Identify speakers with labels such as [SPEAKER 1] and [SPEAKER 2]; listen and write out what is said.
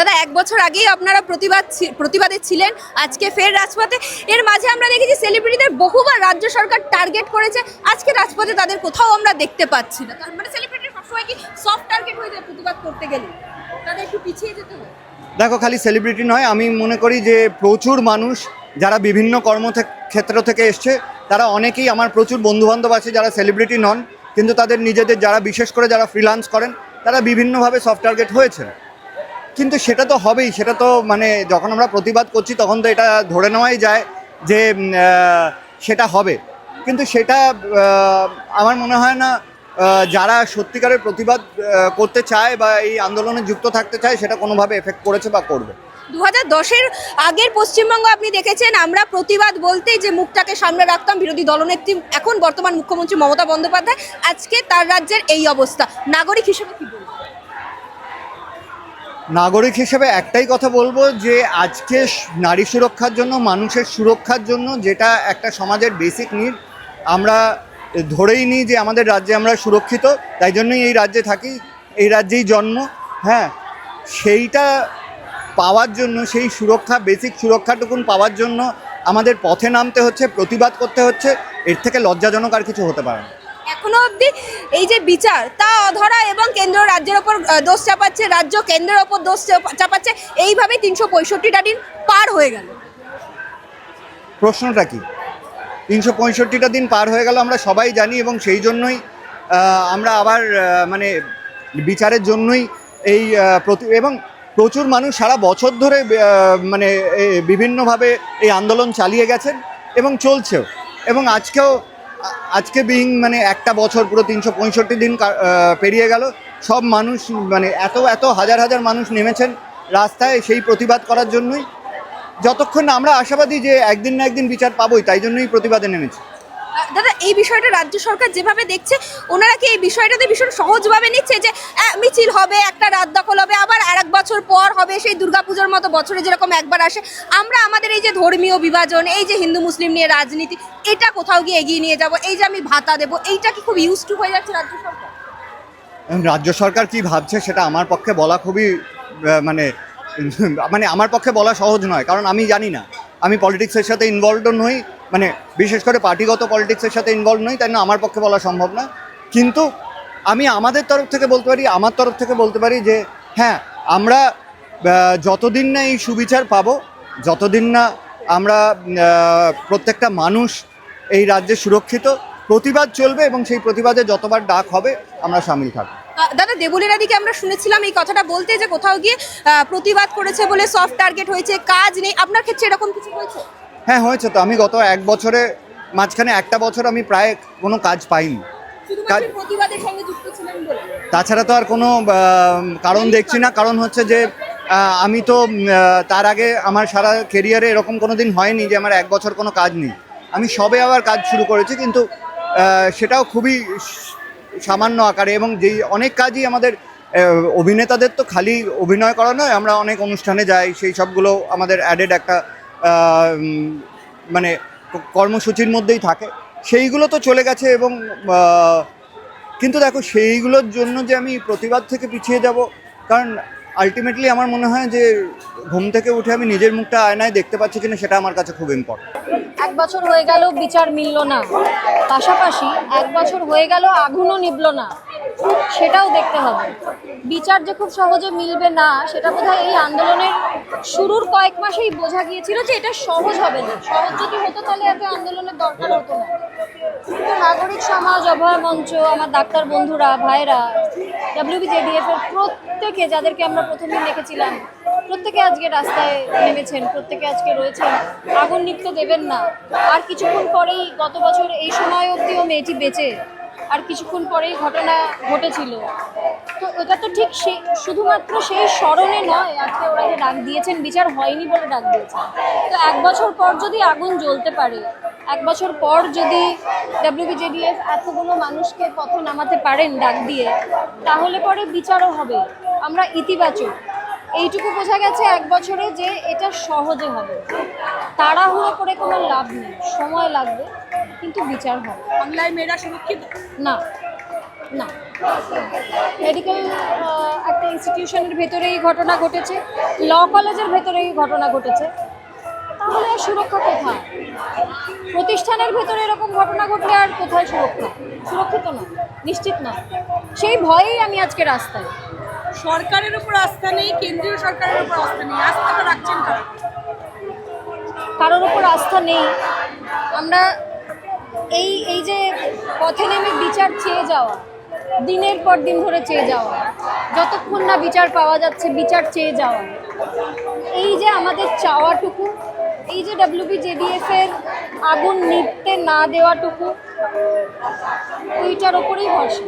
[SPEAKER 1] দাদা, এক বছর আগেই আপনারা প্রতিবাদ প্রতিবাদে ছিলেন, আজকে ফের রাজপথে। এর মাঝে আমরা দেখেছি সেলিব্রিটিদের বহুবার রাজ্য সরকার টার্গেট করেছে, আজকে রাজপথে তাদের কোথাও আমরা দেখতে পাচ্ছি না। তার মানে সেলিব্রিটি সবসময় কি সফট টার্গেট হয়ে যায় প্রতিবাদ করতে গেলে? তাদের একটু পিছিয়ে যেতে হয়।
[SPEAKER 2] দেখো, খালি সেলিব্রিটি নয়, আমি মনে করি যে প্রচুর মানুষ যারা বিভিন্ন কর্ম ক্ষেত্র থেকে এসছে, তারা অনেকেই আমার প্রচুর বন্ধুবান্ধব আছে যারা সেলিব্রিটি নন, কিন্তু তাদের নিজেদের যারা, বিশেষ করে যারা ফ্রিলান্স করেন, তারা বিভিন্নভাবে সফট টার্গেট হয়েছে কিন্তু সেটা তো হবেই, সেটা তো মানে যখন আমরা প্রতিবাদ করছি তখন তো এটা ধরে নেওয়াই যায় যে সেটা হবে। কিন্তু সেটা আমার মনে হয় না যারা সত্যিকারের প্রতিবাদ করতে চায় বা এই আন্দোলনে যুক্ত থাকতে চায়, সেটা কোনোভাবে এফেক্ট করেছে বা করবে।
[SPEAKER 1] দু হাজার দশের আগের পশ্চিমবঙ্গ আপনি দেখেছেন, আমরা প্রতিবাদ বলতেই যে মুখটাকে সামনে রাখতাম, বিরোধী দলনেত্রী, এখন বর্তমান মুখ্যমন্ত্রী মমতা বন্দ্যোপাধ্যায়, আজকে তার রাজ্যের এই অবস্থা। নাগরিক হিসেবে কি বলবেন?
[SPEAKER 2] নাগরিক হিসেবে একটাই কথা বলব যে আজকে নারী সুরক্ষার জন্য, মানুষের সুরক্ষার জন্য যেটা একটা সমাজের বেসিক নিড আমরা ধরেই নিই যে আমাদের রাজ্যে আমরা সুরক্ষিত, তাই জন্যই এই রাজ্যে থাকি, এই রাজ্যেই জন্ম হ্যাঁ? সেইটা পাওয়ার জন্য, সেই সুরক্ষা বেসিক সুরক্ষাটুকুন পাওয়ার জন্য আমাদের পথে নামতে হচ্ছে, প্রতিবাদ করতে হচ্ছে, এর থেকে লজ্জাজনক আর কিছু হতে পারে না।
[SPEAKER 1] এখনও অবধি এই যে বিচার, তা অধরা এবং কেন্দ্র রাজ্যের ওপর দোষ চাপাচ্ছে, রাজ্য কেন্দ্রের ওপর দোষ চাপা- চাপাচ্ছে, এইভাবে তিনশো পঁয়ষট্টিটা দিন পার হয়ে গেল।
[SPEAKER 2] প্রশ্নটা কি? তিনশো পঁয়ষট্টিটা দিন পার হয়ে গেল, আমরা সবাই জানি এবং সেই জন্যই আমরা আবার মানে বিচারের জন্যই এই প্রতি, এবং প্রচুর মানুষ সারা বছর ধরে মানে বিভিন্নভাবে এই আন্দোলন চালিয়ে গেছেন এবং চলছেও। এবং আজকেও আজকে বিং মানে একটা বছর পুরো তিনশো পঁয়ষট্টি দিন পেরিয়ে গেল। সব মানুষ মানে এত এত হাজার হাজার মানুষ নেমেছেন রাস্তায় সেই প্রতিবাদ করার জন্যই। যতক্ষণ আমরা আশাবাদী যে একদিন না একদিন বিচার পাবোই, তাই জন্যই প্রতিবাদে নেমেছি।
[SPEAKER 1] দাদা, এই বিষয়টা রাজ্য সরকার যেভাবে দেখছে, ওনারা কি এই বিষয়টাতে ভীষণ সহজভাবে নিচ্ছে যে মিছিল হবে, একটা রাত দখল হবে আবার আর এক বছর পর হবে সেই দুর্গাপুজোর মতো বছরে যেরকম একবার আসে। আমরা আমাদের এই যে ধর্মীয় বিভাজন, এই যে হিন্দু মুসলিম নিয়ে রাজনীতি, এটা কোথাও গিয়ে এগিয়ে নিয়ে যাব। এই যে আমি ভাতা দেবো, এইটা কি খুব ইউজ টু হয়ে যাচ্ছে রাজ্য সরকার?
[SPEAKER 2] রাজ্য সরকার কি ভাবছে সেটা আমার পক্ষে বলা খুবই মানে মানে আমার পক্ষে বলা সহজ নয়, কারণ আমি জানি না। আমি পলিটিক্সের সাথে ইনভলভ নই মানে বিশেষ করে পার্টিগত পলিটিক্সের সাথে ইনভলভ নই, তাই না আমার পক্ষে বলা সম্ভব না কিন্তু আমি আমাদের তরফ থেকে বলতে পারি, আমার তরফ থেকে বলতে পারি যে হ্যাঁ আমরা যতদিন না এই সুবিচার পাবো যতদিন না আমরা প্রত্যেকটা মানুষ এই রাজ্যে সুরক্ষিত প্রতিবাদ চলবে এবং সেই প্রতিবাদে যতবার ডাক হবে আমরা সামিল থাকব।
[SPEAKER 1] দাদা দেবলীরা দিকে আমরা শুনেছিলাম এই কথাটা বলতে যে কোথাও গিয়ে প্রতিবাদ করেছে বলে সফট টার্গেট হয়েছে কাজ নেই। আপনার ক্ষেত্রে এরকম কিছু হয়েছে?
[SPEAKER 2] হ্যাঁ হয়েছে তো। আমি গত এক বছরে মাঝখানে একটা বছর আমি প্রায় কোনো কাজ পাইনি। তাছাড়া তো আর কোনো কারণ দেখছি না। কারণ হচ্ছে যে আমি তো তার আগে আমার সারা কেরিয়ারে এরকম কোনো দিন হয়নি যে আমার এক বছর কোনো কাজ নেই। আমি সবে আবার কাজ শুরু করেছি, কিন্তু সেটাও খুবই সামান্য আকারে এবং যেই অনেক কাজই আমাদের অভিনেতাদের তো খালি অভিনয় করা নয়, আমরা অনেক অনুষ্ঠানে যাই, সেই সবগুলো আমাদের অ্যাডেড একটা মানে কর্মসূচির মধ্যেই থাকে। সেইগুলো তো চলে গেছে এবং কিন্তু দেখো সেইগুলোর জন্য যে আমি প্রতিবাদ থেকে পিছিয়ে যাব, কারণ আলটিমেটলি আমার মনে হয় যে ঘুম থেকে উঠে আমি নিজের মুখটা আয়নায় দেখতে পাচ্ছি কিনা সেটা আমার কাছে খুব ইম্পর্টেন্ট
[SPEAKER 3] এক বছর হয়ে গেল বিচার মিলল না। পাশাপাশি এক বছর হয়ে গেল আগুনও নিবল না। সেটাও দেখতে হবে। বিচার যে খুব সহজে মিলবে না, সেটা বোধহয় এই আন্দোলনের শুরুর কয়েক মাসেই বোঝা গিয়েছিল যে এটা সহজ হবে না। সহজ যদি হতো তাহলে এত আন্দোলনের দরকার হতো না। কিন্তু নাগরিক সমাজ, অভয় মঞ্চ, আমার ডাক্তার বন্ধুরা ভাইরা ডাব্লিউবিজেডিএফ এর প্রত্যেকে যাদেরকে আমরা প্রথমে দেখেছিলাম, প্রত্যেকে আজকে রাস্তায় নেমেছেন, প্রত্যেকে আজকে রয়েছেন। আগুন নিভতে দেবেন না। আর কিছুক্ষণ পরেই গত বছর এই সময় অবধিও মেয়েটি বেঁচে, আর কিছুক্ষণ পরেই ঘটনা ঘটেছিল। তো ওটা তো ঠিক সেই শুধুমাত্র সেই স্মরণে নয়, আজকে ওরা যে ডাক দিয়েছেন, বিচার হয়নি বলে ডাক দিয়েছেন। তো এক বছর পর যদি আগুন জ্বলতে পারে এক বছর পর যদি ডাব্লিউবিজেডিএফ এতগুলো মানুষকে পথে নামাতে পারেন ডাক দিয়ে তাহলে পরে বিচারও হবে। আমরা ইতিবাচক। এইটুকু বোঝা গেছে এক বছরে যে এটা সহজে হবে। তাড়াহুড়ো করে কোনো লাভ নেই। সময় লাগবে কিন্তু বিচার হবে।
[SPEAKER 1] বাংলায় মেয়েরা সুরক্ষিত?
[SPEAKER 3] না। না। মেডিকেল একটা ইনস্টিটিউশনের ভেতরে এই ঘটনা ঘটেছে। ল কলেজের ভেতরে এই ঘটনা ঘটেছে। তাহলে আর সুরক্ষা কোথায়? প্রতিষ্ঠানের ভেতরে এরকম ঘটনা ঘটলে আর কোথায় সুরক্ষা? সুরক্ষিত না নিশ্চিত না। সেই ভয়েই আমি আজকে রাস্তায়।
[SPEAKER 4] সরকারের উপর আস্থা নেই কেন্দ্রীয় সরকারের উপর আস্থা নেই। আস্থাটা রাখছেন কারা?
[SPEAKER 3] কারোর ওপর আস্থা নেই। আমরা এই এই যে পথে নেমে বিচার চেয়ে যাওয়া দিনের পর দিন ধরে চেয়ে যাওয়া। যতক্ষণ না বিচার পাওয়া যাচ্ছে, বিচার চেয়ে যাওয়া। এই যে আমাদের চাওয়াটুকু, এই যে ডাব্লিউবি জেডিএফ এর আগুন নিতে না দেওয়াটুকু ওইটার ওপরেই ভরসা।